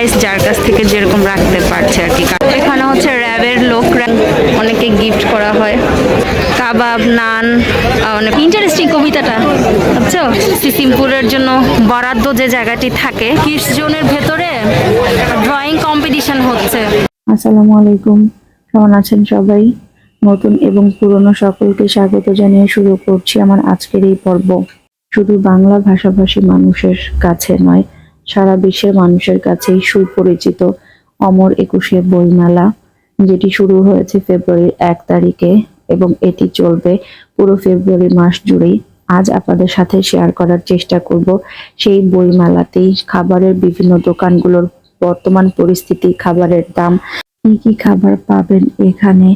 Price যার কাছ থেকে যেরকম রাখতে পারছে আর কি। এখানে হচ্ছে র্যাবের লোকরা অনেকে গিফট করা হয়। কাবাব, নান অনেক ইন্টারেস্টিং কবিতাটা, বুঝছ? সিসিমপুরের জন্য বরাদ্দ যে জায়গাটি থাকে কিস জোনের ভেতরে ড্রয়িং কম্পিটিশন হচ্ছে। আসসালামু আলাইকুম, কেমন আছেন সবাই? নতুন এবং পুরনো সকলকে স্বাগত জানিয়ে শুরু করছি আমার আজকের এই পর্ব। শুধু বাংলা ভাষাভাষী মানুষের কাছে নয় সারা বিশ্বের মানুষের কাছেই সুপরিচিত অমর একুশে বইমেলা, যেটি শুরু হয়েছে ফেব্রুয়ারির এক তারিখে এবং এটি চলবে পুরো ফেব্রুয়ারি মাস জুড়েই। আজ আপনাদের সাথে শেয়ার করার চেষ্টা করব সেই বইমেলাতেই খাবারের বিভিন্ন দোকানগুলোর বর্তমান পরিস্থিতি, খাবারের দাম, কি কি খাবার পাবেন এখানে,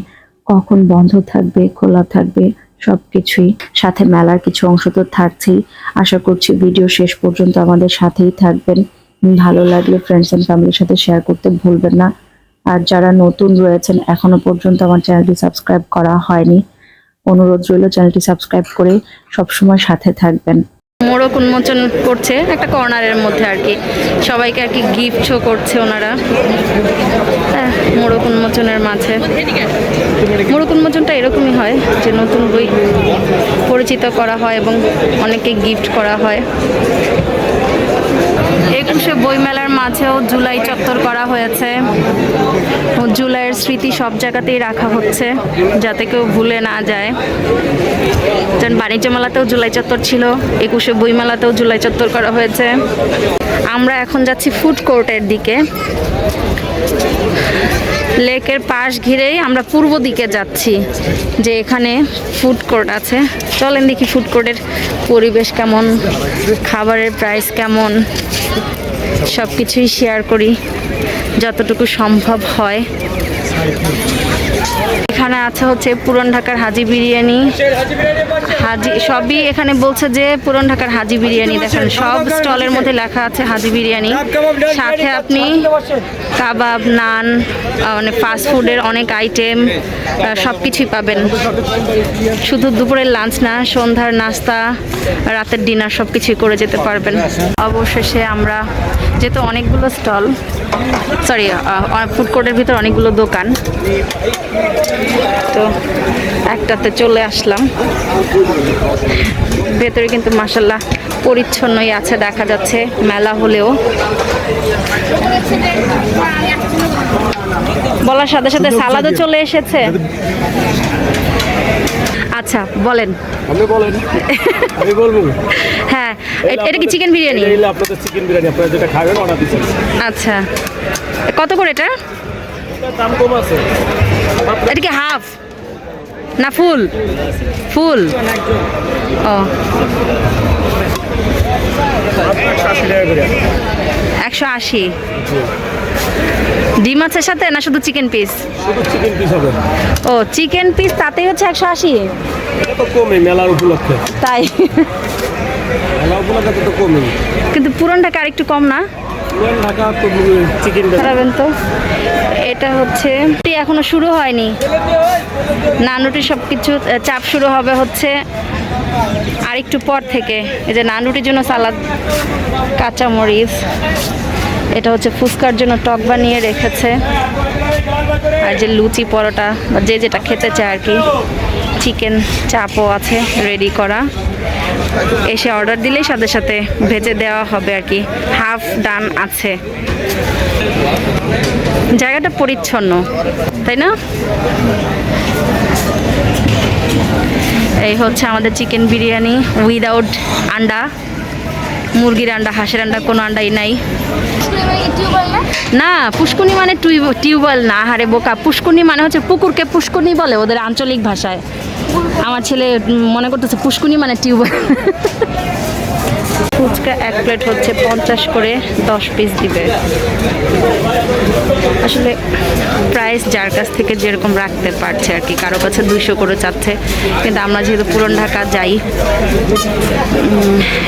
কখন বন্ধ থাকবে, খোলা থাকবে সবকিছুই। সাথে মেলার কিছু অংশ তো থাকছেই। আশা করছি ভিডিও শেষ পর্যন্ত আমাদের সাথেই থাকবেন। ভালো লাগলে ফ্রেন্ডস অ্যান্ড ফ্যামিলির সাথে শেয়ার করতে ভুলবেন না। আর যারা নতুন রয়েছেন, এখনও পর্যন্ত আমার চ্যানেলটি সাবস্ক্রাইব করা হয়নি, অনুরোধ রইল চ্যানেলটি সাবস্ক্রাইব করে সবসময় সাথে থাকবেন। মোড়ক উন্মোচন করছে একটা কর্নারের মধ্যে আর কি। সবাইকে আর কি গিফট শো করছে ওনারা। হ্যাঁ, মোড়ক উন্মোচনের মাঝে। মোড়ক উন্মোচনটা এরকমই হয় যে নতুন বই পরিচিত করা হয় এবং অনেকে গিফট করা হয়। একুশে বইমেলার মাঝেও জুলাই চত্বর করা হয়েছে। জুলাইয়ের স্মৃতি সব জায়গাতেই রাখা হচ্ছে, যাতে কেউ ভুলে না যায়। যেমন বাণিজ্য মেলাতেও জুলাই চত্বর ছিল, একুশে বইমেলাতেও জুলাই চত্বর করা হয়েছে। আমরা এখন যাচ্ছি ফুড কোর্টের দিকে। লেকের পাশ ঘিরেই আমরা পূর্ব দিকে যাচ্ছি, যে এখানে ফুড কোর্ট আছে। চলেন দেখি ফুড কোর্টের পরিবেশ কেমন, খাবারের প্রাইস কেমন। সব কিছুই শেয়ার করি যতটুকু সম্ভব হয়। এখানে আছে হচ্ছে পুরন ঢাকার হাজি বিরিয়ানি। হাজি সবই এখানে বলছে যে পুরন ঢাকার হাজি বিরিয়ানি দেখেন, সব স্টলের মধ্যে লেখা আছে হাজি বিরিয়ানি। সাথে আপনি কাবাব, নান মানে ফাস্ট ফুডের অনেক আইটেম সব কিছুই পাবেন। শুধু দুপুরের লাঞ্চ না, সন্ধ্যার নাস্তা, রাতের ডিনার সব কিছুই করে যেতে পারবেন। অবশেষে আমরা, যেহেতু অনেকগুলো স্টল সরি ফুড কোর্টের ভিতর অনেকগুলো দোকান। তো একটাতে চলে আসলাম। ভেতরে কিন্তু মাসাল্লাহ পরিচ্ছন্নই আছে দেখা যাচ্ছে মেলা হলেও। বলার সাথে সাথে সালাদও চলে এসেছে। আচ্ছা বলেন। আপনি বলেন। আমি বলব। হ্যাঁ এটা কি চিকেন বিরিয়ানি এটা আপনাদের চিকেন বিরিয়ানি আপনারা যেটা খাবেন অর্ডার দিচ্ছেন আচ্ছা। কত করে এটা? এটার দাম কম আছে। এটা কি হাফ? না ফুল? ফুল। ও। একশো আশি। ডিম মাছের সাথে না শুধু চিকেন পিস শুধু চিকেন পিস হবে। ও চিকেন পিস তাতেই হচ্ছে একশো আশি? তো কমে মেলার উপলক্ষে। তাই। মেলা উপলক্ষে তো কমে কিন্তু পুরন টাকা আরেকটু কম না? পুরান ঢাকা তো চিকেন খারাপেন তো। এটা হচ্ছে এখনও শুরু হয়নি। নানুটি সব কিছু চাপ শুরু হবে হচ্ছে আর একটু পর থেকে, এই যে নানুটির জন্য সালাদ, কাঁচামরিচ, এটা হচ্ছে ফুচকার জন্য টক বানিয়ে রেখেছে। আর যে লুচি পরোটা, বা যে যেটা খেতে চায় আর কি, চিকেন চাপও আছে রেডি করা। এসে অর্ডার দিলেই সাথে সাথে ভেজে দেওয়া হবে আর কি হাফ ডান আছে। জায়গাটা পরিচ্ছন্ন, তাই না? এই হচ্ছে আমাদের চিকেন বিরিয়ানি উইদাউট আন্ডা, মুরগির আন্ডা, হাঁসের আন্ডা, কোনো আন্ডাই নাই। না, পুষ্কুনি মানে টিউবওয়েল না হারে বোকা। পুষ্কুনি মানে হচ্ছে পুকুরকে পুষ্কুনি বলে ওদের আঞ্চলিক ভাষায়। আমার ছেলে মনে করতেছে পুষ্কুনি মানে টিউবওয়েল। ফুচকা এক প্লেট হচ্ছে পঞ্চাশ করে দশ পিস দিবে। আসলে প্রাইস যার কাছ থেকে যেরকম রাখতে পারছে আর কি, কারও কাছে দুইশো করে চাচ্ছে। কিন্তু আমরা যেহেতু পুরন ঢাকা যাই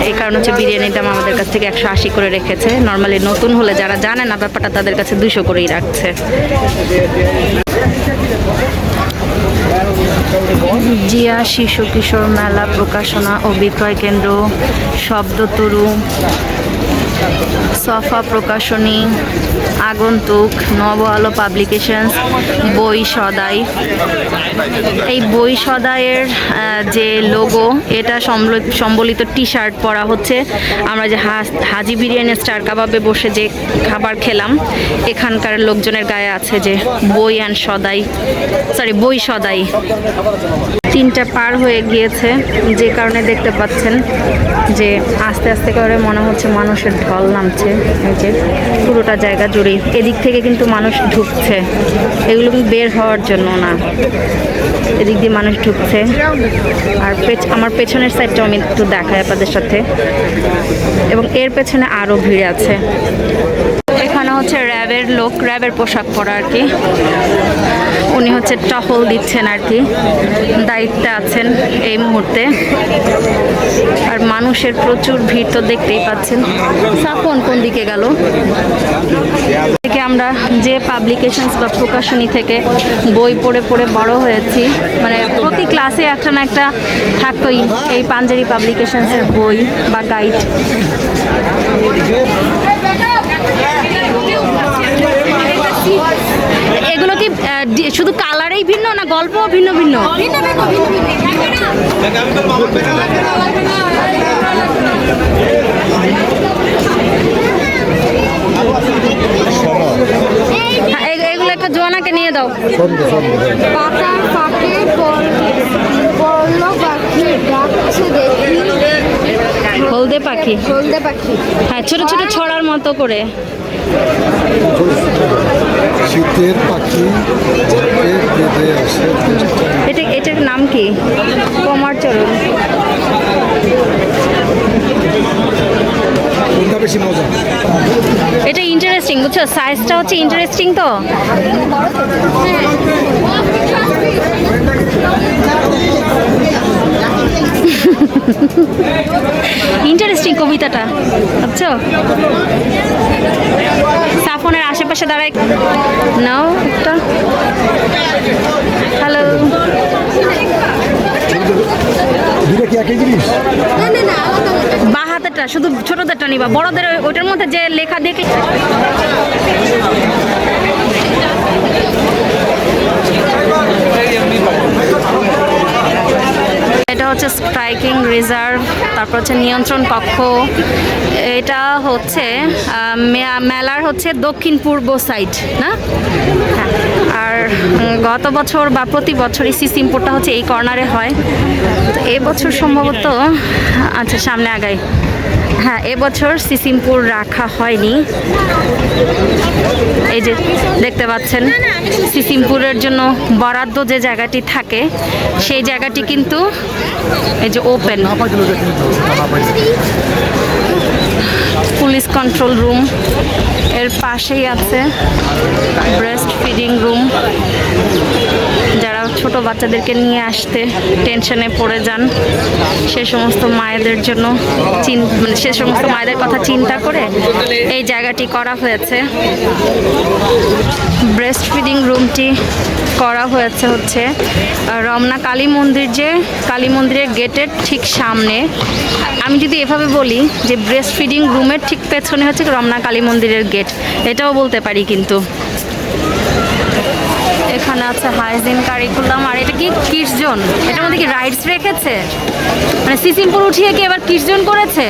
এই কারণে হচ্ছে বিরিয়ানির দাম আমাদের কাছ থেকে একশো আশি করে রেখেছে। নর্মালি নতুন হলে যারা জানে না, ব্যাপারটা তাদের কাছে দুশো করেই রাখছে। জিয়া শিশু কিশোর মেলা প্রকাশনা ও বিক্রয় কেন্দ্র শব্দতরু সফা প্রকাশনী আগন্তুক নব আলো পাবলিকেশনস বই সদাই। এই বই সদাইয়ের আহ, যে লোগো এটা সম্বল- সম্বলিত টি শার্ট পরা হচ্ছে। আমরা যে হাজি বিরিয়ানি স্টার কাবাবে বসে যে খাবার খেলাম এখানকার লোকজনের গায়ে আছে যে বই অ্যান্ড সদাই সরি বই সদাই। তিনটা পার হয়ে গিয়েছে যে কারণে দেখতে পাচ্ছেন যে আস্তে আস্তে করে মনে হচ্ছে মানুষের ঢল নামছে, এই যে পুরোটা জায়গা জুড়ে এদিক থেকে কিন্তু মানুষ ঢুকছে। এগুলো কিন্তু বের হওয়ার জন্য না। এদিক দিয়ে মানুষ ঢুকছে। আর আমার পেছনের সাইডটাও আমি একটু দেখাই আপনাদের সাথে। এবং এর পেছনে আরও ভিড় আছে। হচ্ছে র্যাবের লোক, র্যাবের পোশাক পরা আর কি। উনি হচ্ছে টহল দিচ্ছেন আর কি। দায়িত্বে আছেন এই মুহূর্তে। আর মানুষের প্রচুর ভিড় তো দেখতেই পাচ্ছেন। সাফন কোন দিকে গেল? আমরা যে পাবলিকেশনস বা প্রকাশনী থেকে বই পড়ে পড়ে বড় হয়েছি। মানে প্রতি ক্লাসে একটা না একটা থাকতোই এই পাঞ্জারি পাবলিকেশনসের বই বা গাইড এগুলো কি শুধু কালারেই ভিন্ন না গল্প ভিন্ন ভিন্ন? হ্যাঁ, এগুলো একটা জোয়ানাকে নিয়ে দাও। পাতার ফাঁকে পড়ল পাখি ডাকছে দেখি। হলদে পাখি? হলদে পাখি। হ্যাঁ ছোট ছোট ছড়ার মতো করে। শীতের পাখি ঝাঁকে বেঁধে আসে এটা এটার নাম কি? কমার চরণ। বেশি মজা। এটা ইন্টারেস্টিং বুঝছ? সাইজটা হচ্ছে ইন্টারেস্টিং তো। ইন্টারেস্টিং কবিতাটা বুঝছ? সাফনের আশেপাশে দাঁড়ায় নাও একটা। হ্যালো বা হাতেরটা শুধু ছোটদেরটা নিবা। বড়দের ওইটার মধ্যে যে লেখা দেখলে এটা হচ্ছে স্ট্রাইকিং রিজার্ভ তারপর হচ্ছে নিয়ন্ত্রণ কক্ষ, এটা হচ্ছে মেলার হচ্ছে দক্ষিণ পূর্ব সাইড না? হ্যাঁ আর গত বছর বা প্রতি বছরই সিসিমপুরটা হচ্ছে এই কর্নারে হয়। তো এবছর সম্ভবত আচ্ছা সামনে আগাই। হ্যাঁ এবছর সিসিমপুর রাখা হয়নি। এই যে দেখতে পাচ্ছেন, সিসিমপুরের জন্য বরাদ্দ যে জায়গাটি থাকে, সেই জায়গাটি কিন্তু এই যে ওপেন পুলিশ কন্ট্রোল রুম। এর পাশেই আছে ব্রেস্ট ফিডিং রুম যারা ছোট বাচ্চাদেরকে নিয়ে আসতে টেনশনে পড়ে যান, সে সমস্ত মায়েদের জন্য চিন- মানে সে সমস্ত মায়েদের কথা চিন্তা করে এই জায়গাটি করা হয়েছে। ব্রেস্ট ফিডিং রুমটি করা হয়েছে হচ্ছে রমনা কালী মন্দির যে, কালী মন্দিরের গেটের ঠিক সামনে। আমি যদি এভাবে বলি যে ব্রেস্ট ফিডিং রুমের ঠিক পেছনে হচ্ছে রমনা কালী মন্দিরের গেট। এটাও বলতে পারি কিন্তু। এখানে আছে হাইজিন কারিকুলাম। আর এটা কি কীর্জন? জোন এটার মধ্যে কি রাইডস রেখেছে? মানে সিসিমপুর উঠিয়ে কি এবার কীর্জন করেছে?